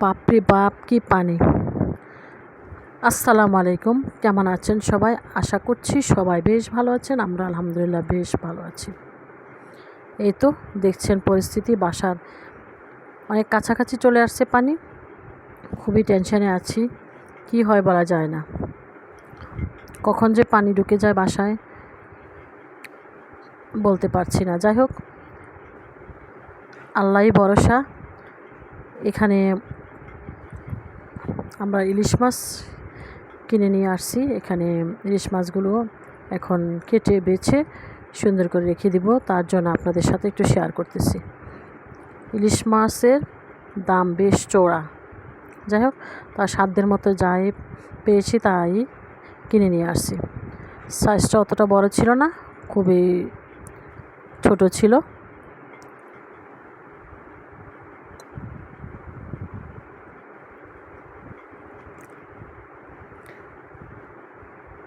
বাপরে বাপ, কি পানি। আসসালামু আলাইকুম, কেমন আছেন সবাই? আশা করছি সবাই বেশ ভালো আছেন, আমরা আলহামদুলিল্লাহ বেশ ভালো আছি। এই তো দেখছেন পরিস্থিতি, বাসার অনেক কাছাকাছি চলে আসছে পানি। খুবই টেনশনে আছি, কি হয় বলা যায় না। কখন যে পানি ঢুকে যায় বাসায় বলতে পারছি না। যাই হোক, আল্লাহই ভরসা, এখানে আমরা ইলিশ মাছ কিনে নিয়ে আসছি। এখানে ইলিশ মাছগুলো এখন কেটে, বেছে, সুন্দর করে রেখে দিব। তার জন্য আপনাদের সাথে একটু শেয়ার করতেছি। ইলিশ মাছের দাম বেশ চড়া যাই হোক, তার সাধ্যের মতো যাই পেয়েছি তাই কিনে নিয়ে আসছি। সাইজটা অতটা বড় ছিল না, খুবই ছোট ছিল।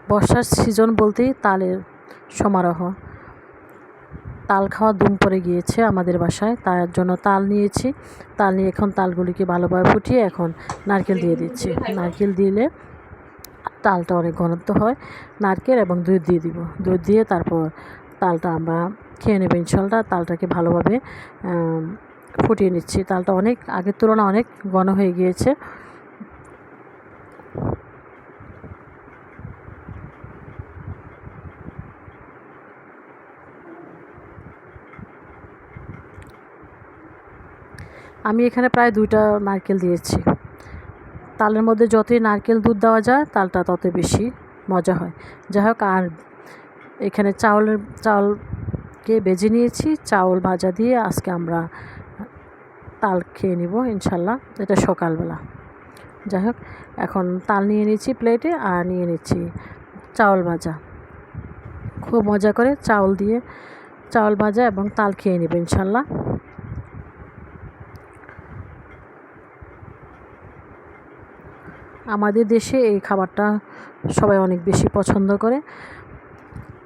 বর্ষার সিজন বলতেই তালের সমারোহ। তাল খাওয়া দুম পড়ে গিয়েছে আমাদের বাসায়, তার জন্য তাল নিয়েছি। তাল নিয়ে এখন তালগুলিকে ভালোভাবে ফুটিয়ে এখন নারকেল দিয়ে দিচ্ছি। নারকেল দিলে তালটা অনেক ঘনত্ব হয়, নারকেল এবং দুধ দিয়ে দিব। দুধ দিয়ে তারপর তালটা আমরা খেয়ে নেব ইনশাল্লাহ তালটাকে ভালোভাবে ফুটিয়ে নিচ্ছি। তালটা অনেক আগের তুলনায় অনেক ঘন হয়ে গিয়েছে। আমি এখানে প্রায় দুইটা নারকেল দিয়েছি। তালের মধ্যে যতই নারকেল দুধ দেওয়া যায়, তালটা তত বেশি মজা হয়। যাই হোক, আর এখানে চাউলের, চাউলকে বেজে নিয়েছি। চাউল ভাজা দিয়ে আজকে আমরা তাল খেয়ে নিব, ইনশাল্লাহ, এটা সকালবেলা। যাই হোক, এখন তাল নিয়ে নিচ্ছি প্লেটে আর নিয়ে নিচ্ছি চাউল ভাজা। খুব মজা করে চাউল দিয়ে, চাউল ভাজা এবং তাল খেয়ে নেবে, ইনশাল্লাহ। আমাদের দেশে এই খাবারটা সবাই অনেক বেশি পছন্দ করে,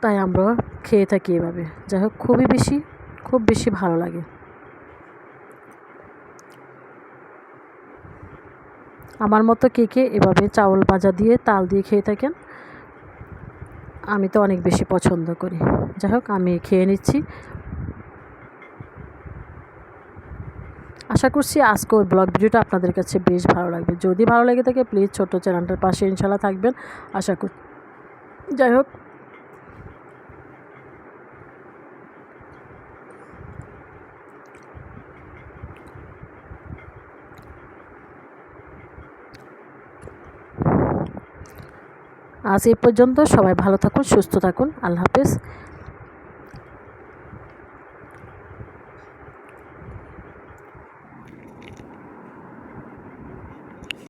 তাই আমরা খেয়ে থাকি এভাবে। যাই হোক, খুবই বেশি, খুব বেশি ভালো লাগে। আমার মতো কে কে এভাবে চাউল ভাজা দিয়ে তাল দিয়ে খেয়ে থাকেন, আমি তো অনেক বেশি পছন্দ করি। যাই হোক, আমি খেয়ে নিচ্ছি। আশা করছি আজকে ওই ব্লগ ভিডিওটা আপনাদের কাছে বেশ ভালো লাগবে। যদি ভালো লেগে থাকে প্লিজ ছোটো চ্যানেলটার পাশে ইনশাল্লাহ থাকবেন। আশা করি যাই হোক। আজ এই পর্যন্ত সবাই ভালো থাকুন, সুস্থ থাকুন। আল্লাহ হাফেজ।